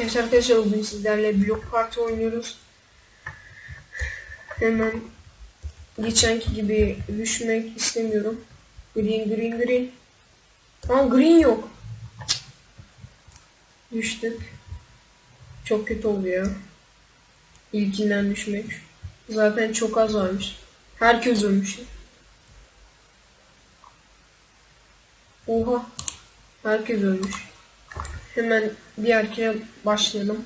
Evet arkadaşlar bugün sizlerle blok parti oynuyoruz. Hemen geçenki gibi düşmek istemiyorum. Green green green. Aa green yok. Düştük. Çok kötü oldu ya. İlkinden düşmek. Zaten çok az varmış. Herkes ölmüş. Oha. Herkes ölmüş. Hemen diğerkine başlayalım.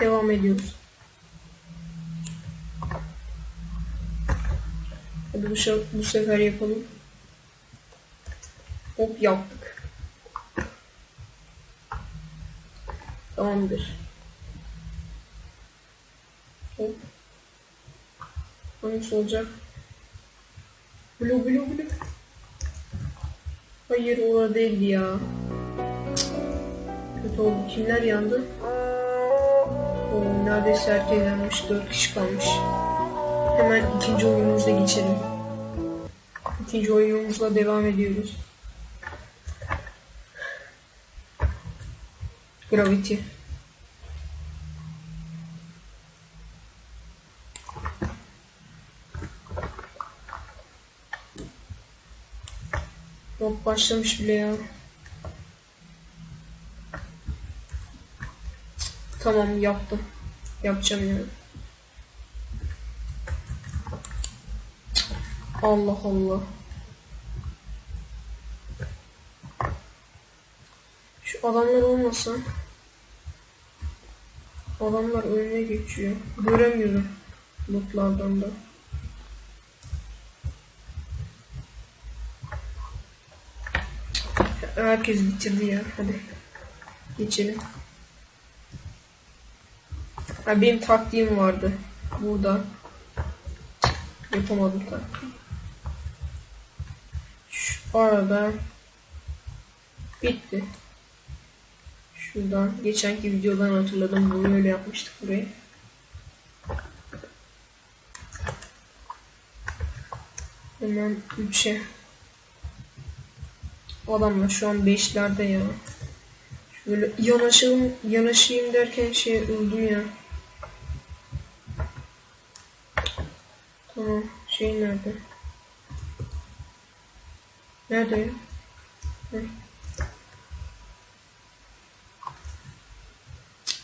Devam ediyoruz. Hadi bu, bu sefer yapalım. Hop yaptık. Tamamdır. Hop. Hangisi olacak? Blue blue blue. Hayır orada değildi ya. Kötü oldu. Kimler yandı? Oo, neredeyse herkes yanmış. 4 kişi kalmış. Hemen ikinci oyunumuza geçelim. İkinci oyunumuzla devam ediyoruz. Gravity. Yok başlamış bile ya. Tamam yaptım. Yapacağım yani. Allah Allah. Şu adamlar olmasa adamlar önüne geçiyor. Göremiyorum lootlardan da. Herkes bitirdi ya. Hadi geçelim. Ha, benim taktiğim vardı. Burada. Yapamadım taktiği. Şu arada bitti. Şuradan geçenki videodan hatırladım. Bunu öyle yapmıştık buraya. Hemen 3'e. Adamlar şu an 5'lerde ya. Şöyle yanaşayım, yanaşayım derken şey öldüm ya. Tamam. Şey nerede? Nerede ya? Hı.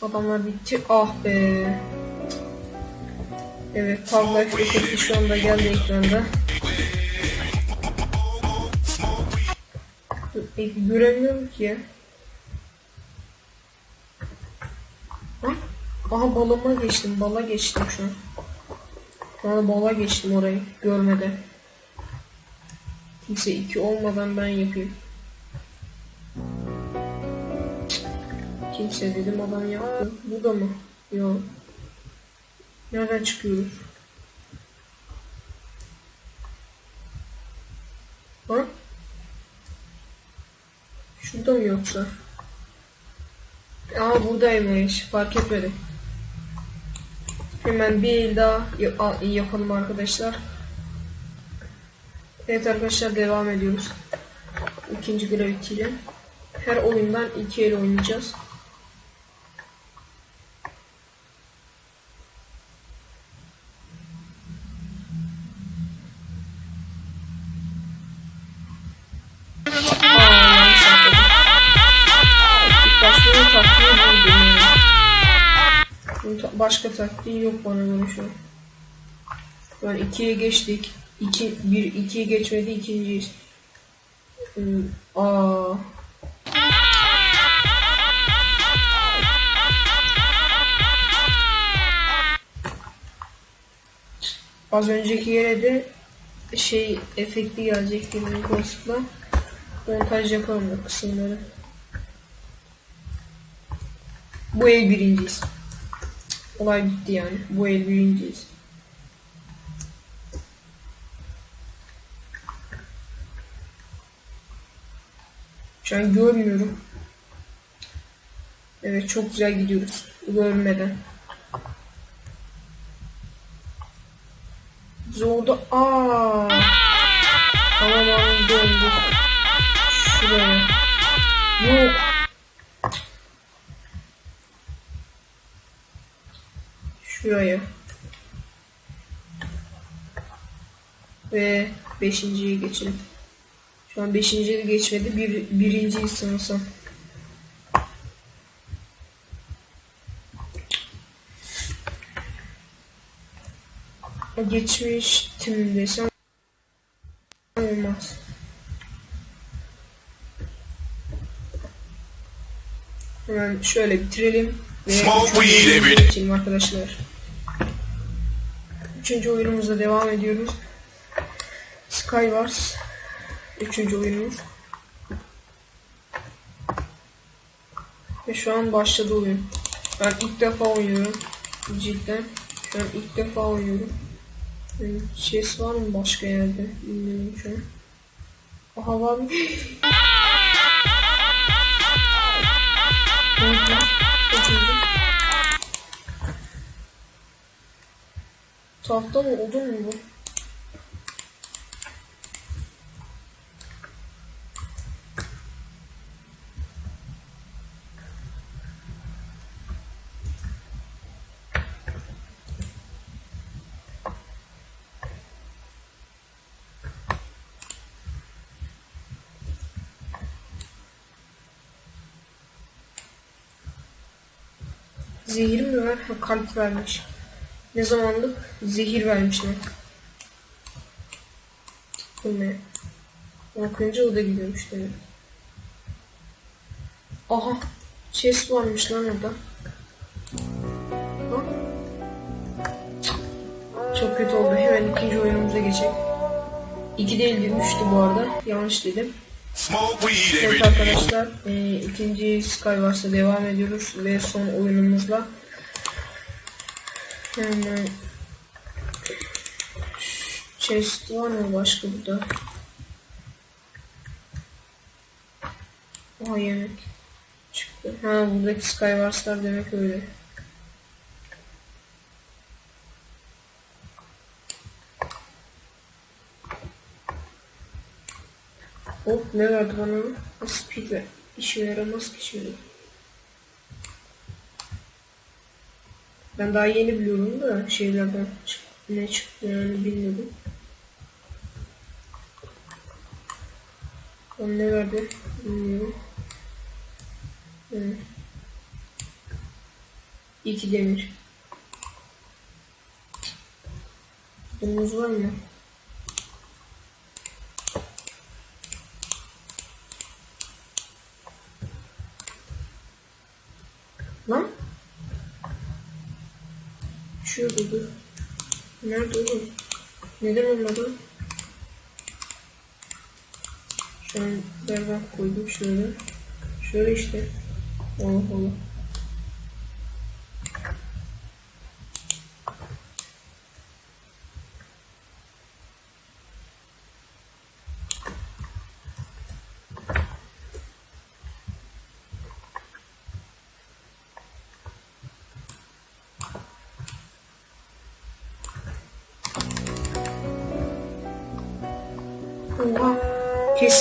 Adamlar bitti. Ah be. Evet, efekti şu anda geldi ekranda. E, göremiyorum ki. Ha? Aha balıma geçtim. Bala geçtim şu an. Şu bala geçtim orayı. Görmeden. Kimse iki olmadan ben yapayım. Kimse dedim adam yaptı. Bu da mı? Yok. Nereden çıkıyoruz? Ha? Şurada mı yoksa? Aa buradaymış. Fark etmedim. Hemen bir el daha yapalım arkadaşlar. Evet arkadaşlar devam ediyoruz. İkinci Gravity ile. Her oyundan iki el oynayacağız. Başka taktiği yok bana göre şu an. An ikiye geçtik. İki, bir, ikiye geçmedi ikinciyiz. Hmm. Az önceki yere de şey efekti gelecekti Minecraft'la. Montaj yapalım o kısımları. Bu el birinciyiz. Olay bitti yani. Bu el birinciyiz. Şu an görmüyorum. Evet çok güzel gidiyoruz. Görmeden. Zorda. Aa. Tamam anladım. Şuraya. Yok. Şuraya. Ve beşinciye geçelim. Şu an beşinciye geçmedi. Bir, birinciyi sanırsam. Geçmiştim desem olmaz. Hemen şöyle bitirelim ve Smoke weed every day. arkadaşlar. Üçüncü oyunumuza devam ediyoruz. Skywars. Üçüncü oyunumuz. Ve şu an başladı oyun. Ben ilk defa oynuyorum. Cidden. An ilk defa oynuyorum. Yani chess var mı başka yerde? Bilmiyorum şu an. Aha var mı? Ne oldu lan? Çok hızlı. Tahta mı odun mu bu? Zehir mi? Ha, kalp vermiş. Ne zamanlık? Zehir vermişler. Bu ne? Okuyunca o da gidiyormuş demek. Aha. Chest varmış lan orada. Ha? Çok kötü oldu. Hemen ikinci oyunumuza geçelim. İki değil bir üçtü bu arada. Yanlış dedim. Evet arkadaşlar e, ikinci Skywars'a devam ediyoruz ve son oyunumuzla hemen chest var mı başka burada? Aha yemek çıktı. Ha buradaki Skywars'lar demek öyle. Hop ne verdi bana? Speed ver. İşe yaramaz ki şimdi. Ben daha yeni biliyorum da şeylerden çık- ne çıktı yani bilmiyordum. Ben ne verdi bilmiyorum. Hı. İki demir. Domuz var mı? Lan? Şurada dur. Nerede oğlum? Neden olmadı? Şu an berbat koydum şöyle. Şöyle işte. Allah Allah.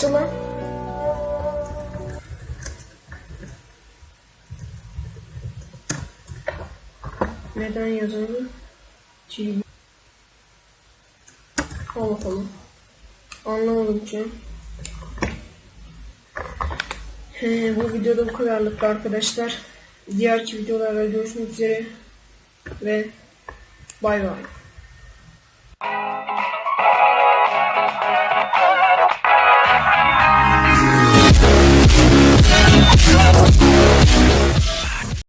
Lan. Neden yazıldı? Çiğ. Allah Allah. Anlamadım ki. He, bu videoda bu kadarlık arkadaşlar. Diğerki videolarda görüşmek üzere. Ve bay bay.